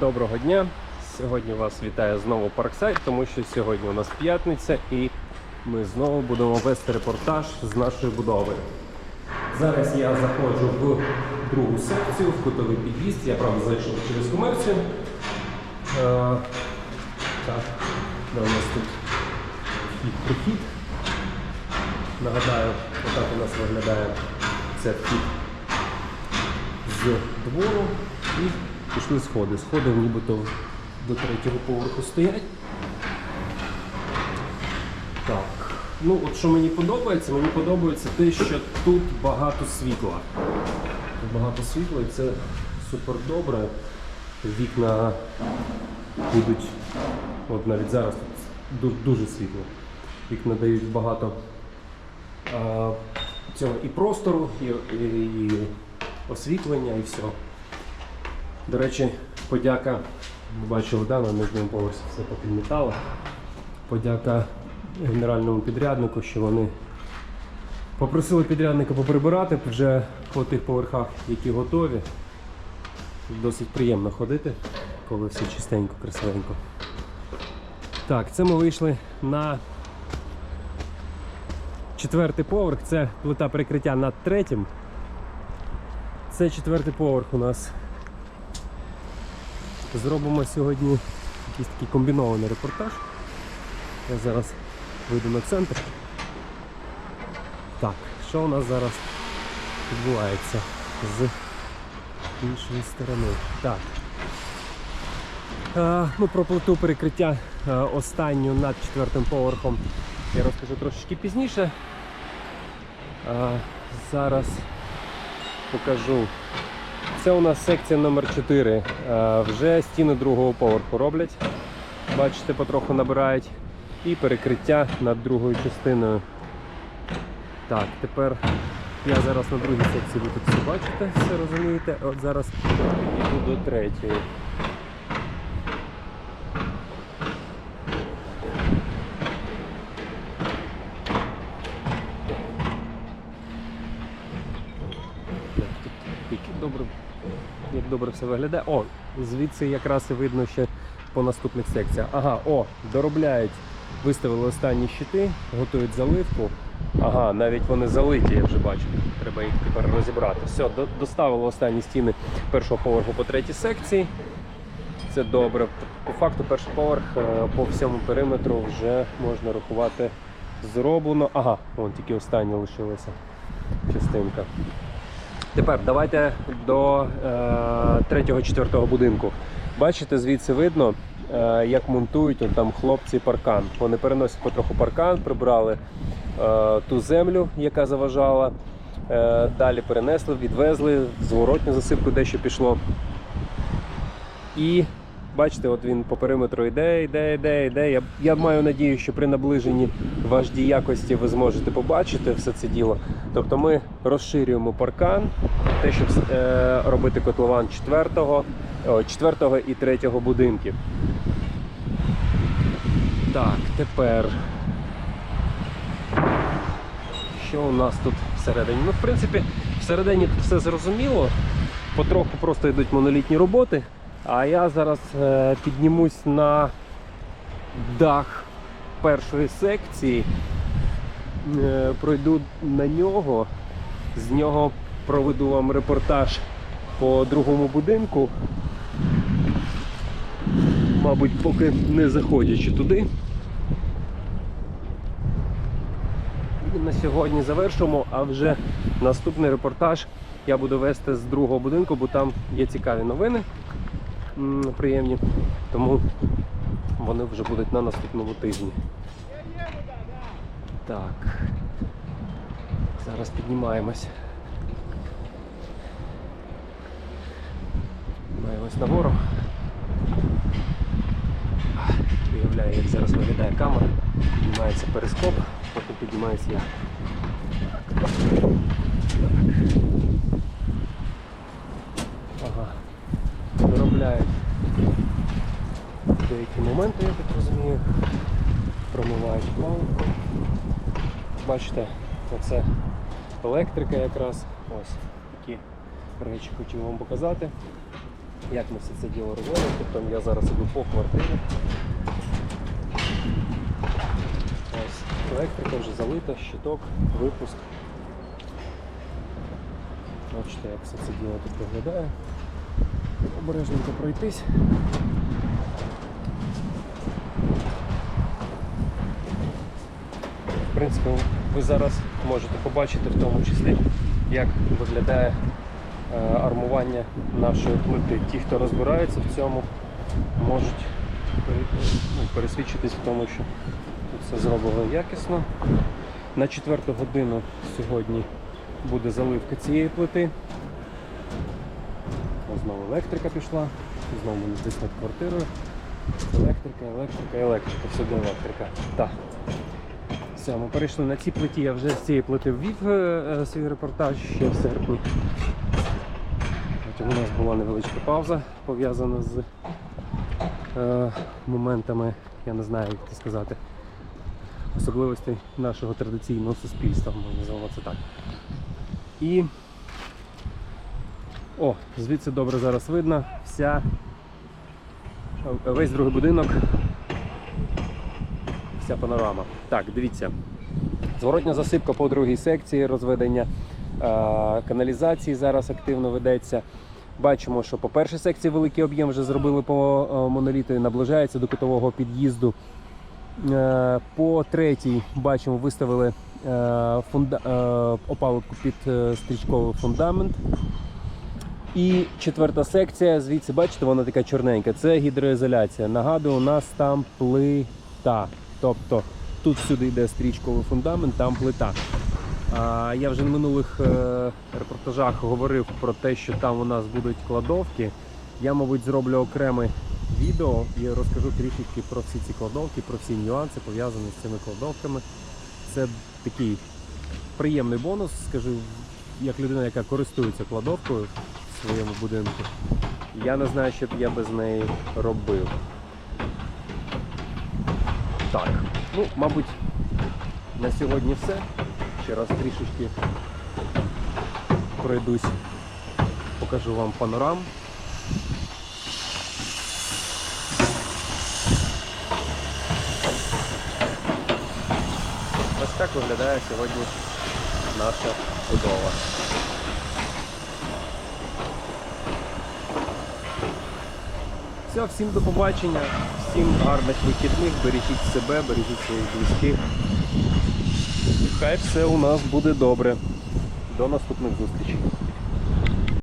Доброго дня! Сьогодні вас вітає знову Парксайд, тому що сьогодні у нас п'ятниця і ми знову будемо вести репортаж з нашої будови. Зараз я заходжу в другу секцію, в кутовий під'їзд. Я правда зайшов через комерцію. Е, так, де у нас тут вхід-прохід. Нагадаю, отак у нас виглядає це вхід з двору і пішли сходи. Сходи нібито до третього поверху стоять. Так. Ну, от що мені подобається, мені подобається те, що тут багато світла. Тут багато світла і це супер добре. Вікна будуть, от навіть зараз тут ду- дуже світло. Вікна дають багато а, цього і простору, і, і, і освітлення, і все. До речі, подяка, ви бачили, да, на нижньому поверсі все попідмітало. Подяка генеральному підряднику, що вони попросили підрядника поприбирати вже по тих поверхах, які готові. Досить приємно ходити, коли все чистенько, красивенько. Так, це ми вийшли на четвертий поверх. Це плита перекриття над третім. Це четвертий поверх у нас. Зробимо сьогодні якийсь такий комбінований репортаж. Я зараз вийду на центр. Так, що у нас зараз відбувається з іншої сторони? Так. Е, ну, про плиту перекриття е, останню над четвертим поверхом я розкажу трошечки пізніше. Е, зараз покажу. Це у нас секція номер 4 Е, Вже стіни другого поверху роблять. Бачите, потроху набирають. І перекриття над другою частиною. Так, тепер я зараз на другій секції ви тут все бачите, все розумієте. От зараз йду до третьої. Так, тут Який добре, як добре все виглядає. О, звідси якраз і видно ще по наступних секціях. Ага, о, доробляють. Виставили останні щити, готують заливку. Ага, навіть вони залиті, я вже бачу. Треба їх тепер розібрати. Все, до- доставили останні стіни першого поверху по третій секції. Це добре. По факту перший поверх е, по всьому периметру вже можна рахувати зроблено. Ага, вон тільки остання лишилася частинка. Тепер давайте до е, третього, четвертого будинку. Бачите, звідси видно, е, як монтують он там хлопці паркан. Вони переносять потроху паркан, прибрали е, ту землю, яка заважала. Е, далі перенесли, відвезли, зворотню засипку дещо пішло. І бачите, от він по периметру йде, йде, йде, йде. Я, я маю надію, що при наближенні в якості ви зможете побачити все це діло. Тобто ми розширюємо паркан, те, щоб е, робити котлован четвертого, о, четвертого і третього будинків. Так, тепер. Що у нас тут всередині? Ну, в принципі, всередині тут все зрозуміло. Потроху просто йдуть монолітні роботи. А я зараз е, піднімусь на дах першої секції, е, пройду на нього, з нього проведу вам репортаж по другому будинку. Мабуть, поки не заходячи туди. На сьогодні завершимо, а вже наступний репортаж я буду вести з другого будинку, бо там є цікаві новини приємні. Тому вони вже будуть на наступному тижні. Так. Зараз піднімаємось. Піднімаємось нагору. Уявляю, як зараз виглядає камера. Піднімається перископ, потім піднімаюся я. Ага. Доробляють деякі моменти, я так розумію. Промивають планку. Бачите, оце електрика якраз. Ось такі речі хотів вам показати. як ми все це діло робимо. Тобто я зараз іду по квартирі. Ось електрика вже залита, щиток, випуск. Бачите, як все це діло тут виглядає. Обережненько пройтись. В принципі, ви зараз можете побачити в тому числі, як виглядає е, армування нашої плити. Ті, хто розбирається в цьому, можуть ну, пересвідчитись в тому, що тут все зроблено якісно. На четверту годину сьогодні буде заливка цієї плити. Знову електрика пішла, знову десь над квартирою. Електрика, електрика, електрика, всюди електрика. Так. Все, ми перейшли на цій плиті. Я вже з цієї плити ввів е, е, свій репортаж ще в серпні. Потім у нас була невеличка пауза пов'язана з е, моментами, я не знаю, як це сказати, особливостей нашого традиційного суспільства, можна назвати це так. І о, звідси добре зараз видно вся весь другий будинок вся панорама. Так, дивіться. Зворотня засипка по другій секції розведення е, каналізації зараз активно ведеться. Бачимо, що по першій секції великий об'єм вже зробили по е, моноліту і наближається до кутового під'їзду. Е, По третій бачимо, виставили фунда... опалубку під стрічковий фундамент. І четверта секція, звідси бачите, вона така чорненька. Це гідроізоляція. Нагадую, у нас там плита. Тобто тут всюди йде стрічковий фундамент, там плита. А, я вже в минулих е, репортажах говорив про те, що там у нас будуть кладовки. Я, мабуть, зроблю окреме відео і розкажу трішечки про всі ці кладовки, про всі нюанси пов'язані з цими кладовками. Це такий приємний бонус, скажу, як людина, яка користується кладовкою своєму будинку. Я не знаю, що б я без неї робив. Так, ну, мабуть, на сьогодні все. Ще раз трішечки пройдусь, покажу вам панорам. Ось так виглядає сьогодні наша будова. Все, всім до побачення, всім гарних вихідних, бережіть себе, бережіть своїх близьких. Хай все у нас буде добре. До наступних зустрічей.